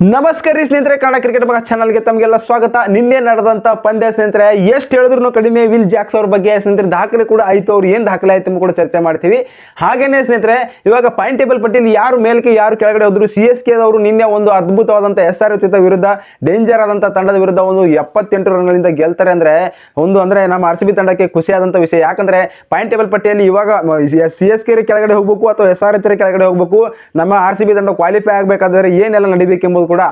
ನಮಸ್ಕಾರ ಸ್ನೇಹಿತರೆ ಕನ್ನಡ ಕ್ರಿಕೆಟ್ ಮಗ ಚಾನಲ್ಗೆ ತಮಗೆಲ್ಲ ಸ್ವಾಗತ. ನಿನ್ನೆ ನಡೆದಂತ ಪಂದ್ಯ ಸ್ನೇಹಿತರೆ, ಎಷ್ಟು ಹೇಳಿದ್ರು ಕಡಿಮೆ ವಿಲ್ ಜಾಕ್ಸ್ ಅವ್ರ ಬಗ್ಗೆ ಸ್ನೇಹಿತರೆ, ದಾಖಲೆ ಕೂಡ ಆಯ್ತು. ಅವ್ರು ಏನು ದಾಖಲೆ ಆಯ್ತು ಕೂಡ ಚರ್ಚೆ ಮಾಡ್ತೀವಿ. ಹಾಗೇನೆ ಸ್ನೇಹಿತರೆ, ಇವಾಗ ಪಾಯಿಂಟ್ ಟೇಬಲ್ ಪಟ್ಟಿಯಲ್ಲಿ ಯಾರು ಮೇಲ್ಕೆ ಯಾರು ಕೆಳಗಡೆ ಹೋದ್ರು ಸಿ ಎಸ್ ಕೆ ಅವರು ನಿನ್ನೆ ಒಂದು ಅದ್ಭುತವಾದಂಥ ಎಸ್ ಆರ್ ಉಚಿತ ವಿರುದ್ಧ ಡೇಂಜರ್ ಆದಂಥ ತಂಡದ ವಿರುದ್ಧ ಒಂದು ಎಪ್ಪತ್ತೆಂಟು ರನ್ಗಳಿಂದ ಗೆಲ್ತಾರೆ ಅಂದ್ರೆ, ಒಂದು ಅಂದ್ರೆ ನಮ್ಮ ಆರ್ ಸಿ ಬಿ ತಂಡಕ್ಕೆ ಖುಷಿಯಾದಂಥ ವಿಷಯ. ಯಾಕಂದ್ರೆ ಪಾಯಿಂಟ್ ಟೇಬಲ್ ಪಟ್ಟಿಯಲ್ಲಿ ಇವಾಗ ಸಿ ಎಸ್ ಕೆ ಕೆಳಗಡೆ ಹೋಗ್ಬೇಕು ಅಥವಾ ಎಸ್ ಆರ್ ಎಚ್ ಕೆಳಗಡೆ ಹೋಗಬೇಕು, ನಮ್ಮ ಆರ್ ಸಿ ತಂಡ ಕ್ವಾಲಿಫೈ ಆಗಬೇಕಾದ್ರೆ ಏನೆಲ್ಲ ನಡಿಬೇಕೆಂಬುದು ಕೂಡ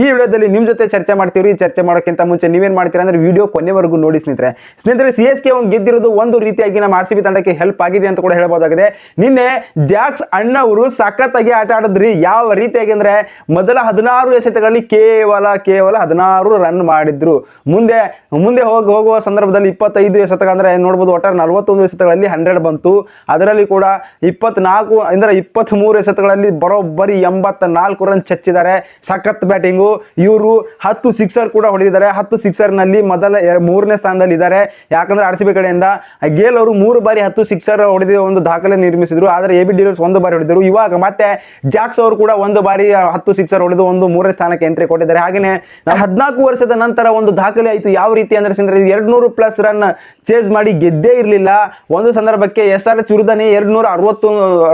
ಈ ವಿಡಿಯೋದಲ್ಲಿ ನಿಮ್ಮ ಜೊತೆ ಚರ್ಚೆ ಮಾಡ್ತೀವಿ ಚರ್ಚೆ ಮಾಡೋಕ್ಕಿಂತ ಮುಂಚೆ ನೀವೇನು ಮಾಡ್ತೀರಾ ಅಂದ್ರೆ ವಿಡಿಯೋ ಕೊನೆವರೆಗೂ ನೋಡಿ ಸ್ನೇಹಿತರೆ. ಸ್ನೇಹಿತರೆ ಸಿ ಎಸ್ ಕೆ ಒಂದು ಗೆದ್ದಿರೋದು ಒಂದು ರೀತಿಯಾಗಿ ನಮ್ಮ ಆರ್ ಸಿ ಬಿ ತಂಡಕ್ಕೆ ಹೆಲ್ಪ್ ಆಗಿದೆ ಅಂತ ಕೂಡ ಹೇಳ್ಬೋದಾಗಿದೆ. ನಿನ್ನೆ ಜಾಕ್ಸ್ ಅಣ್ಣವರು ಸಖತ್ತಾಗಿ ಆಟ ಆಡಿದ್ರಿ. ಯಾವ ರೀತಿಯಾಗಿ ಅಂದ್ರೆ ಮೊದಲ ಹದಿನಾರು ಎಸೆತಗಳಲ್ಲಿ ಕೇವಲ ಕೇವಲ ಹದಿನಾರು ರನ್ ಮಾಡಿದ್ರು. ಮುಂದೆ ಮುಂದೆ ಹೋಗಿ, ಹೋಗುವ ಸಂದರ್ಭದಲ್ಲಿ ಇಪ್ಪತ್ತೈದು ಎಸೆತ ಅಂದ್ರೆ ನೋಡ್ಬೋದು ಒಟ್ಟಾರೆ ನಲವತ್ತೊಂದು ಎಸೆತಗಳಲ್ಲಿ ಹಂಡ್ರೆಡ್ ಬಂತು. ಅದರಲ್ಲಿ ಕೂಡ ಇಪ್ಪತ್ನಾಲ್ಕು, ಅಂದ್ರೆ ಇಪ್ಪತ್ತ್ ಮೂರು ಎಸೆತಗಳಲ್ಲಿ ಬರೋಬ್ಬರಿ ಎಂಬತ್ತ ನಾಲ್ಕು ರನ್ ಚಚ್ಚಿದ್ದಾರೆ ಬ್ಯಾಟಿಂಗು, ಇವರು ಹತ್ತು ಸಿಕ್ಸರ್ ಕೂಡ ಹೊಡೆದಿದ್ದಾರೆ. ಹತ್ತು ಸಿಕ್ಸರ್ನಲ್ಲಿ ಮೊದಲ ಮೂರನೇ ಸ್ಥಾನದಲ್ಲಿ ಇದ್ದಾರೆ. ಯಾಕಂದ್ರೆ ಆರ್ ಸಿ ಬಿ ಕಡೆಯಿಂದ ಗೇಲ್ ಅವರು ಮೂರು ಬಾರಿ ಹತ್ತು ಸಿಕ್ಸರ್ ಹೊಡೆದ ಒಂದು ದಾಖಲೆ ನಿರ್ಮಿಸಿದ್ರು. ಆದರೆ ಎ ಬಿ ಡಿಲರ್ಸ್ ಒಂದು ಬಾರಿ ಹೊಡೆದರು ಇವಾಗ ಮತ್ತೆ ಜಾಕ್ಸ್ ಅವರು ಕೂಡ ಒಂದು ಬಾರಿ ಹತ್ತು ಸಿಕ್ಸರ್ ಹೊಡೆದು ಒಂದು ಮೂರನೇ ಸ್ಥಾನಕ್ಕೆ ಎಂಟ್ರಿ ಕೊಟ್ಟಿದ್ದಾರೆ. ಹಾಗೆಯೇ ಹದಿನಾಲ್ಕು ವರ್ಷದ ನಂತರ ಒಂದು ದಾಖಲೆ ಆಯಿತು. ಯಾವ ರೀತಿ ಅಂದ್ರೆ ಸಿಂದ್ರೆ ಎರಡು ಪ್ಲಸ್ ರನ್ ಚೇಸ್ ಮಾಡಿ ಗೆದ್ದೇ ಇರಲಿಲ್ಲ. ಒಂದು ಸಂದರ್ಭಕ್ಕೆ ಎಸ್ ಆರ್ ಎಚ್ ವಿರುದ್ಧನೇ ಎರಡು ನೂರ ಅರವತ್ತು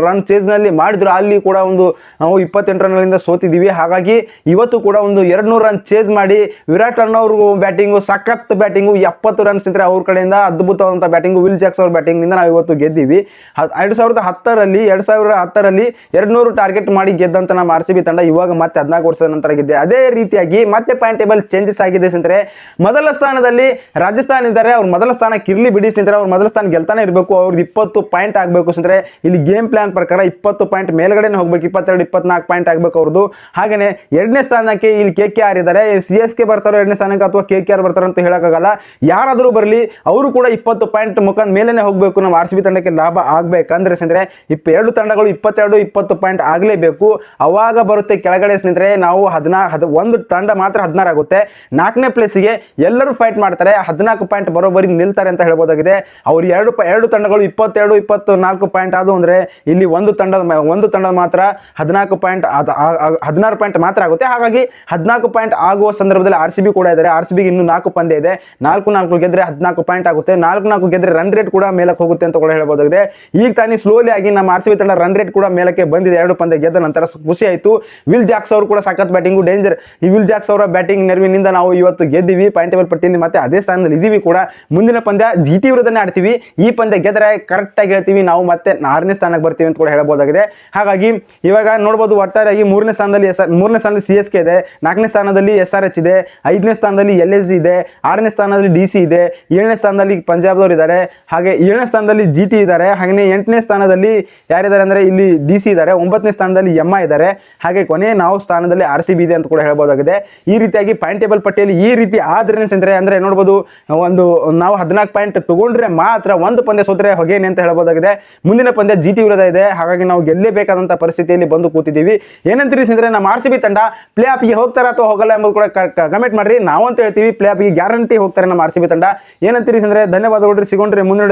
ರನ್ ಚೇಸ್ನಲ್ಲಿ ಮಾಡಿದ್ರು. ಅಲ್ಲಿ ಕೂಡ ಒಂದು ನಾವು ಇಪ್ಪತ್ತೆಂಟು ರನ್ಗಳಿಂದ ಸೋತಿದ್ದೀವಿ. ಹಾಗಾಗಿ ಇವತ್ತು ಕೂಡ ಒಂದು ಎರಡು ನೂರು ರನ್ ಚೇಸ್ ಮಾಡಿ ವಿರಾಟ್ ರನ್ ಅವ್ರಿಗೂ ಬ್ಯಾಟಿಂಗು ಸಖತ್ ಬ್ಯಾಟಿಂಗು ಎಪ್ಪತ್ತು ರನ್ಸ್ ಇದ್ರೆ ಅವ್ರ ಕಡೆಯಿಂದ ಅದ್ಭುತವಾದಂಥ ಬ್ಯಾಟಿಂಗು ವಿಲ್ ಜಾಕ್ಸ್ ಅವ್ರ ಬ್ಯಾಟಿಂಗ್ನಿಂದ ನಾವು ಇವತ್ತು ಗೆದ್ದೀವಿ. ಎರಡು ಸಾವಿರದ ಹತ್ತರಲ್ಲಿ, ಎರಡು ಸಾವಿರದ ಹತ್ತರಲ್ಲಿ ಎರಡು ಟಾರ್ಗೆಟ್ ಮಾಡಿ ಗೆದ್ದಂತ ನಮ್ಮ ಆರ್ ತಂಡ ಇವಾಗ ಮತ್ತೆ ಹದಿನಾಲ್ಕು ವರ್ಷದ ನಂತರ ಗೆದ್ದೆ ಅದೇ ರೀತಿಯಾಗಿ ಮತ್ತೆ ಪಾಯಿಂಟ್ ಟೇಬಲ್ ಚೇಂಜಸ್ ಆಗಿದೆ ಸ್ನೇಹಿತರೆ. ಮೊದಲ ಸ್ಥಾನದಲ್ಲಿ ರಾಜಸ್ಥಾನ ಇದ್ದಾರೆ, ಅವ್ರ ಮೊದಲ ಸ್ಥಾನ ಕಿರ್ಲಿ ಬಿಡಿ ಸ್ನೇಹಿತರೆ. ಅವ್ರ ಮೊದಲ ಸ್ಥಾನ ಗೆಲ್ತಾನೆ ಇರಬೇಕು ಅವ್ರದ್ದು ಇಪ್ಪತ್ತು ಪಾಯಿಂಟ್ ಆಗಬೇಕು ಸ್ನೇಹಿತರೆ. ಇಲ್ಲಿ ಗೇಮ್ ಪ್ಲಾನ್ ಪ್ರಕಾರ ಇಪ್ಪತ್ತು ಪಾಯಿಂಟ್ ಮೇಲ್ಗಡೆ ಹೋಗ್ಬೇಕು, ಇಪ್ಪತ್ತೆರಡು, ಇಪ್ಪತ್ನಾಲ್ಕು ಪಾಯಿಂಟ್ ಆಗಬೇಕು ಅವ್ರದ್ದು ಹಾಗೇನೆ ಎರಡನೇ ಸ್ಥಾನಕ್ಕೆ ಇಲ್ಲಿ ಕೆ ಕೆ ಆರ್ ಇದ್ದಾರೆ ಸಿ ಎಸ್ ಕೆ ಬರ್ತಾರೋ, ಎರಡನೇ ಸ್ಥಾನಕ್ಕೆ ಅಥವಾ ಕೆ ಕೆ ಆರ್ ಬರ್ತಾರೋ ಅಂತ ಹೇಳೋಕ್ಕಾಗಲ್ಲ. ಯಾರಾದರೂ ಬರಲಿ, ಅವರು ಕೂಡ ಇಪ್ಪತ್ತು ಪಾಯಿಂಟ್ ಮುಖಾಂತರ ಮೇಲೇನೆ ಹೋಗಬೇಕು. ನಮ್ಮ ಆರ್ ಸಿ ತಂಡಕ್ಕೆ ಲಾಭ ಆಗಬೇಕಂದ್ರೆ ಸ್ನೇಹಿತರೆ ಇಪ್ಪ ಎರಡು ತಂಡಗಳು ಇಪ್ಪತ್ತೆರಡು, ಇಪ್ಪತ್ತು ಪಾಯಿಂಟ್ ಆಗಲೇಬೇಕು. ಅವಾಗ ಬರುತ್ತೆ ಕೆಳಗಡೆ ಸ್ನೇಹಿತರೆ, ನಾವು ಹದಿನಾ, ಹದ್, ಒಂದು ತಂಡ ಮಾತ್ರ ಹದಿನಾರು ಆಗುತ್ತೆ. ನಾಲ್ಕನೇ ಪ್ಲೇಸಿಗೆ ಎಲ್ಲರೂ ಫೈಟ್ ಮಾಡ್ತಾರೆ. ಹದಿನಾಲ್ಕು ಪಾಯಿಂಟ್ ಬರೋಬ್ಬರಿ ನಿಲ್ತಾರೆ ಅಂತ ಹೇಳ್ಬೋದಾಗಿದೆ. ಅವ್ರು ಎರಡು ಎರಡು ತಂಡಗಳು ಇಪ್ಪತ್ತೆರಡು ಇಪ್ಪತ್ತು ನಾಲ್ಕು ಪಾಯಿಂಟ್ ಆದವು ಅಂದರೆ, ಇಲ್ಲಿ ಒಂದು ತಂಡದ ಮ- ಒಂದು ತಂಡ ಮಾತ್ರ ಹದಿನಾಲ್ಕು ಪಾಯಿಂಟ್ ಹದಿನಾರು ಪಾಯಿಂಟ್ ಮಾತ್ರ ಆಗುತ್ತೆ. ಹಾಗಾಗಿ ಹದಿನಾಲ್ಕು ಪಾಯಿಂಟ್ ಆಗುವ ಸಂದರ್ಭದಲ್ಲಿ ಆರ್ ಸಿ ಬಿ ಕೂಡ ಇದ್ದಾರೆ. ಆರ್ ಸಿ ಬಿಗೆ ಇನ್ನೂ ನಾಲ್ಕು ಪಂದ್ಯ ಇದೆ. ನಾಲ್ಕು ನಾಲ್ಕು ಗೆದ್ರೆ ಹದಿನಾಲ್ಕು ಪಾಯಿಂಟ್ ಆಗುತ್ತೆ. ನಾಲ್ಕು ನಾಲ್ಕು ಗೆದ್ರೆ ರನ್ ರೇಟ್ ಕೂಡ ಮೇಲಕ್ಕೆ ಹೋಗುತ್ತೆ ಅಂತ ಕೂಡ ಹೇಳ್ಬೋದಾಗಿದೆ ಈಗ ತಾನೇ ಸ್ಲೋಲಿ ಆಗಿ ನಮ್ಮ ಆರ್ ಸಿ ಬಿ ತಂಡ ರನ್ ರೇಟ್ ಕೂಡ ಮೇಲಕ್ಕೆ ಬಂದಿದೆ. ಎರಡು ಪಂದ್ಯ ಗೆದ್ದ ನಂತರ ಖುಷಿ ಆಯಿತು. ವಿಲ್ ಜಾಕ್ಸ್ ಅವರು ಕೂಡ ಸಖತ್ ಬ್ಯಾಟಿಂಗು ಡೇಂಜರ್ ಈ ವಿಲ್ ಜಾಕ್ಸ್ ಅವರ ಬ್ಯಾಟಿಂಗ್ ನೆರವಿನಿಂದ ನಾವು ಇವತ್ತು ಗೆದ್ದೀವಿ. ಪಾಯಿಂಟ್ ಟೇಬಲ್ ಪಟ್ಟಿಯಲ್ಲಿ ಮತ್ತೆ ಅದೇ ಸ್ಥಾನದಲ್ಲಿ ಇದ್ದೀವಿ ಕೂಡ. ಮುಂದಿನ ಪಂದ್ಯ ಜಿ ಟಿ ವಿರುದ್ಧನೇ ಆಡ್ತೀವಿ. ಈ ಪಂದ್ಯ ಗೆದ್ದರೆ ಕರೆಕ್ಟಾಗಿ ಹೇಳ್ತೀವಿ. ನಾವು ಮತ್ತೆ ಆರನೇ ಸ್ಥಾನಕ್ಕೆ ಬರ್ತೀವಿ ಅಂತ ಕೂಡ ಹೇಳ್ಬೋದಾಗಿದೆ ಹಾಗಾಗಿ ಇವಾಗ ನೋಡ್ಬೋದು, ಒಟ್ಟಾರೆಯಾಗಿ ಮೂರನೇ ಸ್ಥಾನದಲ್ಲಿ ಮೂರನೇ ಸ್ಥಾನದಲ್ಲಿ ಸಿ ಎಸ್ ಕೆ ಇದೆ, ನಾಲ್ಕನೇ ಸ್ಥಾನದಲ್ಲಿ ಎಸ್ ಆರ್ ಎಚ್ ಇದೆ, ಐದನೇ ಸ್ಥಾನದಲ್ಲಿ ಎಲ್ ಎಸ್ ಇದೆ, ಆರನೇ ಸ್ಥಾನದಲ್ಲಿ ಡಿ ಸಿ ಇದೆ, ಏಳನೇ ಸ್ಥಾನದಲ್ಲಿ ಪಂಜಾಬ್ದವ್ರು ಇದ್ದಾರೆ, ಹಾಗೆ ಏಳನೇ ಸ್ಥಾನದಲ್ಲಿ ಜಿ ಟಿ ಇದ್ದಾರೆ ಹಾಗೆಯೇ ಎಂಟನೇ ಸ್ಥಾನದಲ್ಲಿ ಯಾರಿದ್ದಾರೆ ಅಂದರೆ ಇಲ್ಲಿ ಡಿ ಸಿ ಇದ್ದಾರೆ, ಒಂಬತ್ತನೇ ಸ್ಥಾನದಲ್ಲಿ ಎಂ ಇದ್ದಾರೆ, ಹಾಗೆ ಕೊನೆ ನಾವು ಸ್ಥಾನದಲ್ಲಿ ಆರ್ ಸಿ ಇದೆ ಅಂತ ಕೂಡ ಹೇಳ್ಬೋದಾಗಿದೆ. ಈ ರೀತಿಯಾಗಿ ಪಾಯಿಂಟ್ ಟೇಬಲ್ ಪಟ್ಟಿಯಲ್ಲಿ ಈ ರೀತಿ ಆದ್ರೆ ಸ್ನೇಹಿತರೆ ಅಂದರೆ ನೋಡ್ಬೋದು, ಒಂದು ನಾವು ಹದಿನಾಲ್ಕು ಪಾಯಿಂಟ್ ತಗೊಂಡ್ರೆ ಮಾತ್ರ ಒಂದು ಪಂದ್ಯ ಸೋತ್ರೆ ಹೊಗೇನೆ ಅಂತ ಹೇಳ್ಬೋದಾಗಿದೆ. ಮುಂದಿನ ಪಂದ್ಯ ಜಿ ಟಿ ವಿರೋಧ ಇದೆ, ಹಾಗಾಗಿ ನಾವು ಗೆಲ್ಲೇಬೇಕಾದಂಥ ಪರಿಸ್ಥಿತಿಯಲ್ಲಿ ಬಂದು ಕೂತಿದ್ದೀವಿ. ಏನಂತೀರಿ ಸ್ನೇಹಿತರೆ ನಮ್ಮ ಆರ್ ಸಿ ತಂಡ ಪ್ಲೇ ಆಫ್ಗೆ ಹೋಗ್ತಾರ ಅಥವಾ ಹೋಗಲ್ಲ ಎಂಬುದು ಕೂಡ ಕಮೆಂಟ್ ಮಾಡ್ರಿ. ನಾವಂತ ಹೇಳ್ತೀವಿ ಪ್ಲೇ ಆಫ್ಗೆ ಗ್ಯಾರಂಟಿ ಹೋಗ್ತಾರೆ ನಮ್ಮ ಆರ್ ಸಿ ಬಿ ತಂಡ. ಏನಂತೀರಿ ಅಂದ್ರೆ ಧನ್ಯವಾದಗಳು ಸಿಗೊಂಡ್ರೆ ಮುಂದಿನ